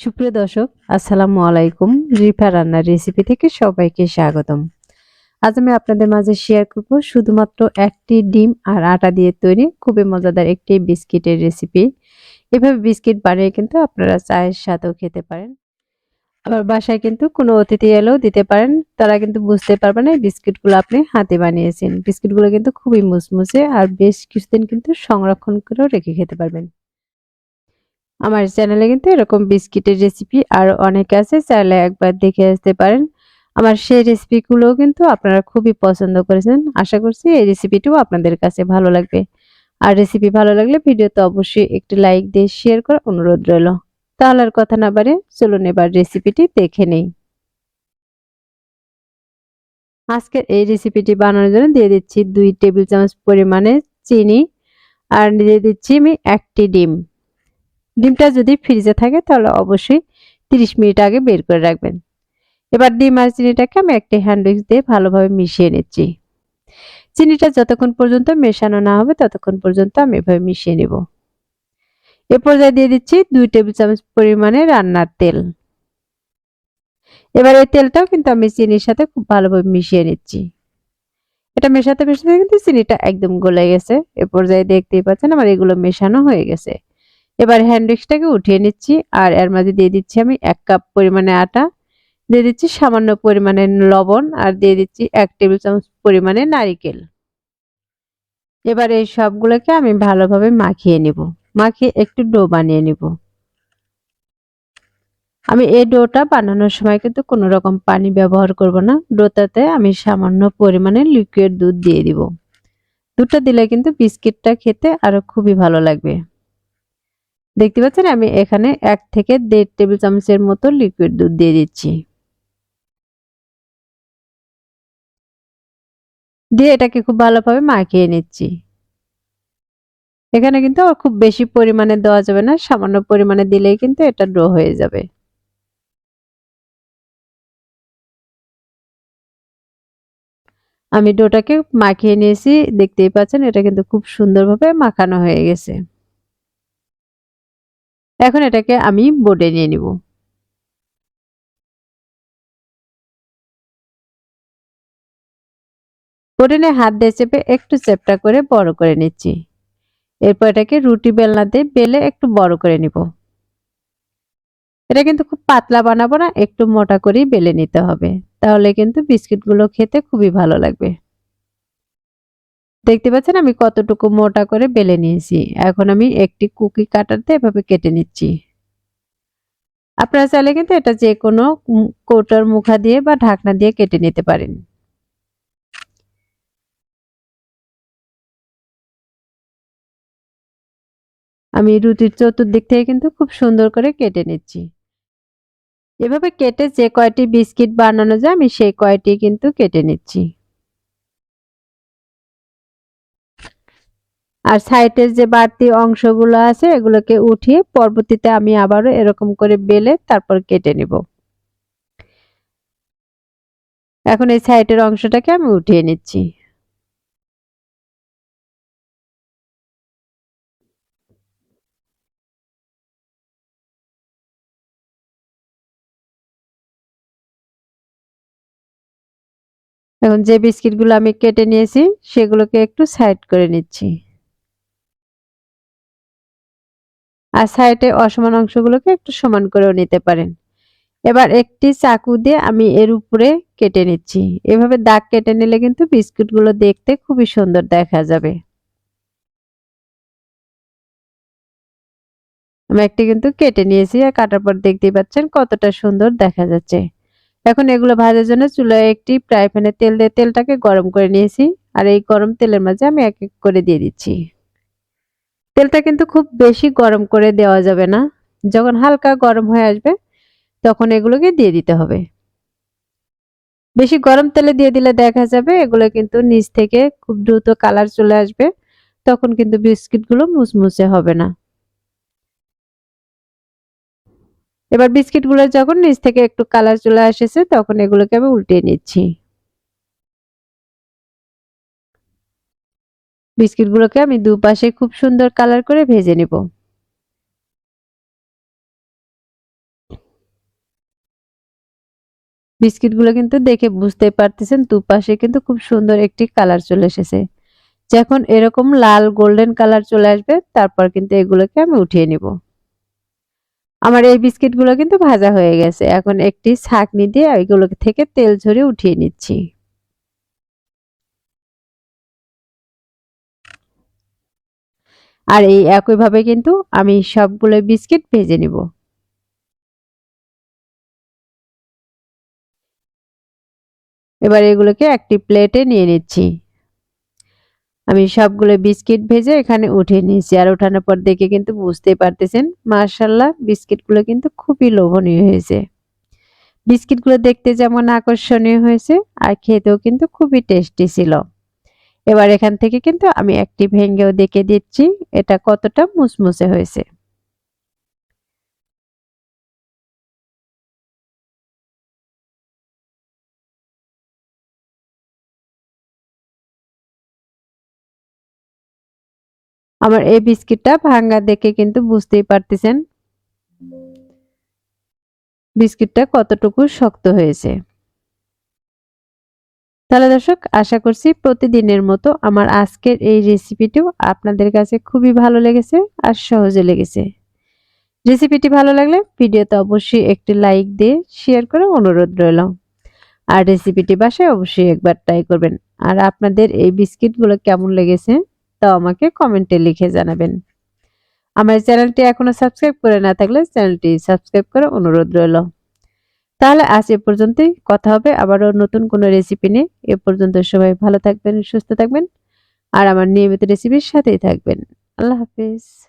সুপ্রিয় দর্শক, আসসালামু আলাইকুম। রিফা রান্নার রেসিপি থেকে সবাইকে স্বাগতম। আজ আমি আপনাদের মাঝে শেয়ার করব শুধুমাত্র একটি ডিম আর আটা দিয়ে তৈরি খুবই মজাদার একটি বিস্কিটের রেসিপি এভাবে বিস্কিট বানিয়ে কিন্তু আপনারা চায়ের সাথেও খেতে পারেন। আবার বাসায় কিন্তু কোনো অতিথি এলেও দিতে পারেন। তারা কিন্তু বুঝতে পারবে না এই বিস্কিটগুলো আপনি হাতে বানিয়েছেন। বিস্কিটগুলো কিন্তু খুবই মুসমুসে আর বেশ কিছুদিন কিন্তু সংরক্ষণ করেও রেখে খেতে পারবেন। আমার চ্যানেলে কিন্তু এরকম বিস্কিটের রেসিপি আর অনেক আছে, চাইলে একবার দেখে আসতে পারেন। আমার সেই রেসিপিগুলোও কিন্তু আপনারা খুবই পছন্দ করেছেন। আশা করছি এই রেসিপিটিও আপনাদের কাছে ভালো লাগবে। আর রেসিপি ভালো লাগলে ভিডিওতে অবশ্যই একটি লাইক দিয়ে শেয়ার করার অনুরোধ রইল। তাহলে আর কথা না বাড়ে চলুন এবার রেসিপিটি দেখে নেই। আজকের এই রেসিপিটি বানানোর জন্য দিয়ে দিচ্ছি দুই টেবিল চামচ পরিমাণে চিনি। আর দিয়ে দিচ্ছি আমি একটি ডিম। ডিমটা যদি ফ্রিজে থাকে তাহলে অবশ্যই 30 মিনিট আগে বের করে রাখবেন। এবার ডিম আর চিনিটাকে আমি একটি হ্যান্ড উইক্স দিয়ে ভালোভাবে মিশিয়ে নিচ্ছি। চিনিটা যতক্ষণ পর্যন্ত মেশানো না হবে ততক্ষণ পর্যন্ত আমি এভাবে মিশিয়ে নেব। এ পর্যায়ে দিয়ে দিচ্ছি দুই টেবিল চামচ পরিমাণে রান্নার তেল। এবার এই তেলটাও কিন্তু আমি চিনির সাথে খুব ভালোভাবে মিশিয়ে নিচ্ছি। এটা মেশাতে মেশাতে কিন্তু চিনিটা একদম গলে গেছে। এ পর্যায়ে দেখতেই পাচ্ছেন আমার এগুলো মেশানো হয়ে গেছে। এবার হ্যান্ড উইক্সটাকে উঠিয়ে নিচ্ছি আর এর মাঝে দিয়ে দিচ্ছি আমি এক কাপ পরিমাণে আটা, দিয়ে দিচ্ছি সামান্য পরিমাণে লবণ আর দিয়ে দিচ্ছি এক টেবিল চামচ পরিমাণে নারিকেল। এবার এই সবগুলোকে আমি ভালোভাবে মাখিয়ে নিব, মাখিয়ে একটু ডো বানিয়ে নিব। আমি এই ডোটা বানানোর সময় কিন্তু কোনো রকম পানি ব্যবহার করব না ডোটাতে আমি সামান্য পরিমাণে লিকুইড দুধ দিয়ে দিব। দুধটা দিলে কিন্তু বিস্কিটটা খেতে আরও খুবই ভালো লাগবে। দেখতে পাচ্ছেন? আমি এখানে এক থেকে দেড় টেবিল চামচের মতো লিকুইড দুধ দিয়ে দিচ্ছি। দিয়ে এটাকে খুব ভালোভাবে মাখিয়ে নিচ্ছি। এখানে কিন্তু খুব বেশি পরিমাণে দেওয়া যাবে না, সামান্য পরিমাণে দিলেই কিন্তু এটা ড্রো হয়ে যাবে। আমি ডোটাকে মাখিয়ে নিয়েছি, দেখতেই পাচ্ছেন? এটা কিন্তু খুব সুন্দরভাবে মাখানো হয়ে গেছে। এখন এটাকে আমি বোর্ডে নিয়ে নিব। নিয়ে হাত দিয়ে চেপে একটু চেপটা করে বড় করে নিচ্ছি। এরপর এটাকে রুটি বেলনাতে বেলে একটু বড় করে নিব। এটা কিন্তু খুব পাতলা বানাবো না, একটু মোটা করেই বেলে নিতে হবে। তাহলে কিন্তু বিস্কিটগুলো খেতে খুবই ভালো লাগবে। দেখতে পাচ্ছেন আমি কতটুকু মোটা করে বেলে নিয়েছি। এখন আমি একটি কুকি কাটারতে এভাবে কেটে নিচ্ছি। আপনারা চাইলে কিন্তু এটা যে কোনো কৌটার মুখা দিয়ে বা ঢাকনা দিয়ে কেটে নিতে পারেন। আমি রুটির চতুর্দিক থেকে কিন্তু খুব সুন্দর করে কেটে নিচ্ছি। এভাবে কেটে যে কয়টি বিস্কিট বানানো যায় আমি সেই কয়টি কিন্তু কেটে নিচ্ছি। আর সাইডের যে বাড়তি অংশগুলো আছে, এগুলোকে উঠিয়ে পরবর্তীতে আমি আবারও এরকম করে বেলে তারপর কেটে নিব। এখন এই সাইডের অংশটাকে আমি উঠিয়ে নিচ্ছি। এখন যে বিস্কিটগুলো আমি কেটে নিয়েছি, সেগুলোকে একটু সাইড করে নিচ্ছি। আর সাইডে অসমান অংশগুলোকে একটু সমান করেও নিতে পারেন। এবার একটি চাকু দিয়ে আমি এর উপরে কেটে নিচ্ছি। এভাবে দাগ কেটে নিলে কিন্তু বিস্কুটগুলো দেখতে খুবই সুন্দর দেখা যাবে। আমি একটি কিন্তু কেটে নিয়েছি আর কাটার পর দেখতেই পাচ্ছেন কতটা সুন্দর দেখা যাচ্ছে। এখন এগুলো ভাজার জন্য চুলায় একটি ফ্রাই প্যানে তেল দিয়ে তেলটাকে গরম করে নিয়েছি। আর এই গরম তেলের মাঝে আমি এক এক করে দিয়ে দিচ্ছি। তেলটা কিন্তু খুব বেশি গরম করে দেওয়া যাবে না। যখন হালকা গরম হয়ে আসবে, তখন এগুলোকে দিয়ে দিতে হবে। বেশি গরম তেলে দিয়ে দিলে দেখা যাবে এগুলো কিন্তু নিচ থেকে খুব দ্রুত কালার চলে আসবে, তখন কিন্তু বিস্কিটগুলো মুসমুসে হবে না। এবার বিস্কিটগুলো যখন নিচ থেকে একটু কালার চলে আসেছে, তখন এগুলোকে আমি উল্টিয়ে নিচ্ছি। বিস্কিটগুলোকে আমি দুপাশে খুব সুন্দর কালার করে ভেজে নেব। বিস্কিটগুলো কিন্তু দেখে বুঝতে পারতেছেন, দুপাশে কিন্তু খুব সুন্দর একটি কালার চলে এসেছে। যখন এরকম লাল গোল্ডেন কালার চলে আসবে, তারপর কিন্তু এগুলোকে আমি উঠিয়ে নিব। আমার এই বিস্কিটগুলো কিন্তু ভাজা হয়ে গেছে, এখন একটি ছাঁকনি দিয়ে এগুলো থেকে তেল ঝরিয়ে উঠিয়ে নিচ্ছি। আর এই একইভাবে কিন্তু আমি সবগুলো বিস্কিট ভেজে নিব। এবার এগুলোকে একটি প্লেটে নিয়ে নিচ্ছি। আমি সবগুলো বিস্কিট ভেজে এখানে উঠিয়ে নিয়েছি। আর ওঠানোর পর দেখে কিন্তু বুঝতেই পারতেছেন মার্শাল্লাহ বিস্কিটগুলো কিন্তু খুবই লোভনীয় হয়েছে। বিস্কিটগুলো দেখতে যেমন আকর্ষণীয় হয়েছে, আর খেতেও কিন্তু খুবই টেস্টি ছিল। এবার এখান থেকে কিন্তু আমি একটি ভেঙ্গেও দেখে দিচ্ছি। এটা কতটা মুসমুসে হয়েছে। আমার এই বিস্কিটটা ভাঙ্গা দেখে কিন্তু বুঝতেই পারতেছেন। বিস্কিটটা কতটুকু শক্ত হয়েছে। তাহলে দর্শক, আশা করছি প্রতিদিনের মতো আমার আজকের এই রেসিপিটিও আপনাদের কাছে খুবই ভালো লেগেছে আর সহজে লেগেছে। রেসিপিটি ভালো লাগলে ভিডিওতে অবশ্যই একটি লাইক দিয়ে শেয়ার করে অনুরোধ রইল। আর রেসিপিটি বাসায় অবশ্যই একবার ট্রাই করবেন। আর আপনাদের এই বিস্কিটগুলো কেমন লেগেছে তা আমাকে কমেন্টে লিখে জানাবেন। আমার চ্যানেলটি এখনও সাবস্ক্রাইব করে না থাকলে চ্যানেলটি সাবস্ক্রাইব করে অনুরোধ রইল। তাহলে আজ এ পর্যন্তই। কথা হবে আবারও নতুন কোনো রেসিপি নিয়ে। এ পর্যন্ত সবাই ভালো থাকবেন, সুস্থ থাকবেন, আর আমার নিয়মিত রেসিপির সাথেই থাকবেন। আল্লাহ হাফিজ।